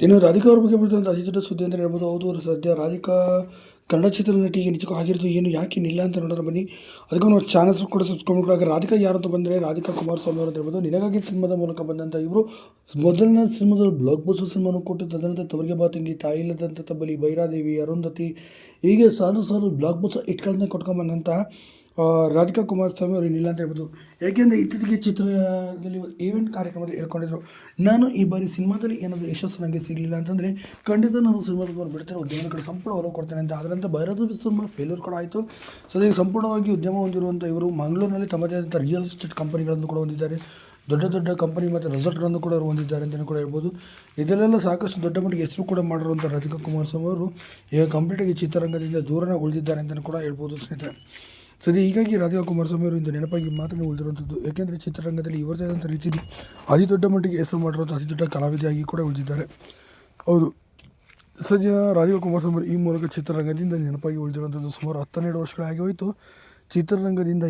ಇನ್ನು ರಾಧಿಕಾ ಅವ್ರ ಬಗ್ಗೆ ಬಿಡುವಂಥ ಅತಿ ದೊಡ್ಡ ಸುದ್ದಿ ಅಂತ ಹೇಳ್ಬೋದು. ಹೌದು ಅವರು ಸದ್ಯ ರಾಧಿಕಾ ಕನ್ನಡ ಚಿತ್ರನಟಿಗೆ ನಿಜಕ್ಕೂ ಆಗಿರೋದು ಏನು ಯಾಕೆ ಇಲ್ಲ ಅಂತ ನೋಡೋಣ ಬನ್ನಿ. ಅದಕ್ಕೂ ನಾವು ಚಾನಲ್ಸ್ ಕೂಡ ಸಬ್ಸ್ಕ್ರೈಬ್ ಕೂಡ ರಾಧಿಕಾ ಯಾರು ಅಂತ ಬಂದರೆ ರಾಧಿಕಾ ಕುಮಾರಸ್ವಾಮಿ ಅವರು ಅಂತ ಹೇಳ್ಬೋದು. ನಿನಗಾಗಿ ಸಿನಿಮಾದ ಮೂಲಕ ಬಂದಂಥ ಇವರು. ಮೊದಲನೇ ಸಿನಿಮಾದ ಬ್ಲಾಕ್ ಬಸ್ಸು ಸಿನಿಮಾನು ಕೊಟ್ಟು ತದನಂತರ ತವರಿಗೆ ಬಾತಂಗಿ ತಾಯಿ ಇಲ್ಲದಂಥ ತಬ್ಬಲಿ ಭೈರಾದೇವಿ ಅರುಂಧತಿ ಹೀಗೆ ಸಾಲು ಸಾಲು ಬ್ಲಾಕ್ ಬಸ್ ಇಟ್ಗಳನ್ನ ಕೊಟ್ಕೊಂಬಂದಂತಹ ಆ, ರಾಧಿಕಾ ಕುಮಾರಸ್ವಾಮಿ ಅವರು ಏನಿಲ್ಲ ಅಂತ ಹೇಳ್ಬೋದು. ಏಕೆಂದರೆ ಇತ್ತೀಚೆಗೆ ಚಿತ್ರದಲ್ಲಿ ಈವೆಂಟ್ ಕಾರ್ಯಕ್ರಮದಲ್ಲಿ ಹೇಳ್ಕೊಂಡಿದ್ರು, ನಾನು ಈ ಬಾರಿ ಸಿನಿಮಾದಲ್ಲಿ ಏನಾದರೂ ಯಶಸ್ಸು ನನಗೆ ಸಿಗಲಿಲ್ಲ ಅಂತಂದರೆ ಖಂಡಿತ ನಾನು ಸಿನಿಮಾದ ಬಿಡ್ತೇನೆ ಉದ್ಯಮದ ಕಡೆ ಸಂಪೂರ್ಣ ಒಲವು ಕೊಡ್ತೇನೆ ಅಂತ. ಅದರಂತೆ ಭೈರವ ಸಿನಿಮಾ ಫೇಲ್ಯೂರ್ ಕೂಡ ಆಯಿತು. ಸೊ ಅದಕ್ಕೆ ಸಂಪೂರ್ಣವಾಗಿ ಉದ್ಯಮ ಹೊಂದಿರುವಂಥ ಇವರು ಮಂಗಳೂರಿನಲ್ಲಿ ತಮ್ಮದೇ ಆದಂಥ ರಿಯಲ್ ಎಸ್ಟೇಟ್ ಕಂಪನಿಗಳನ್ನು ಕೂಡ ಹೊಂದಿದ್ದಾರೆ. ದೊಡ್ಡ ದೊಡ್ಡ ಕಂಪನಿ ಮತ್ತು ರೆಸಾರ್ಟ್ಗಳನ್ನು ಕೂಡ ಅವರು ಹೊಂದಿದ್ದಾರೆ ಅಂತಲೂ ಕೂಡ ಹೇಳ್ಬೋದು. ಇದರಲ್ಲೆಲ್ಲ ಸಾಕಷ್ಟು ದೊಡ್ಡ ಮಟ್ಟಿಗೆ ಹೆಸರು ಕೂಡ ಮಾಡಿರುವಂಥ ರಾಧಿಕಾ ಕುಮಾರಸ್ವಾಮಿ ಅವರು ಈಗ ಕಂಪ್ಲೀಟಾಗಿ ಚಿತ್ರರಂಗದಿಂದ ದೂರನ ಉಳಿದಿದ್ದಾರೆ ಅಂತಲೂ ಕೂಡ ಹೇಳ್ಬೋದು ಸ್ನೇಹಿತರೆ. ಸರಿ, ಹೀಗಾಗಿ ರಾಧಿಕಾ ಕುಮಾರಸ್ವಾಮಿ ಅವರು ಇಂದು ನೆನಪಾಗಿ ಮಾತನ್ನು ಉಳಿದಿರುವಂಥದ್ದು. ಏಕೆಂದರೆ ಚಿತ್ರರಂಗದಲ್ಲಿ ಇವರದೇ ರೀತಿಯಲ್ಲಿ ಅತಿ ದೊಡ್ಡ ಮಟ್ಟಿಗೆ ಹೆಸರು ಮಾಡಿರುವಂಥ ಅತಿ ದೊಡ್ಡ ಕಲಾವಿದೆಯಾಗಿ ಕೂಡ ಉಳಿದಿದ್ದಾರೆ. ಹೌದು. ಸದ್ಯ ರಾಧಿಕಾ ಕುಮಾರಸ್ವಾಮಿ ಈ ಮೂಲಕ ಚಿತ್ರರಂಗದಿಂದ ನೆನಪಾಗಿ ಉಳಿದಿರುವಂಥದ್ದು ಸುಮಾರು ಹತ್ತೆರಡು ವರ್ಷಗಳಾಗಿ ಹೋಯಿತು. ಚಿತ್ರರಂಗದಿಂದ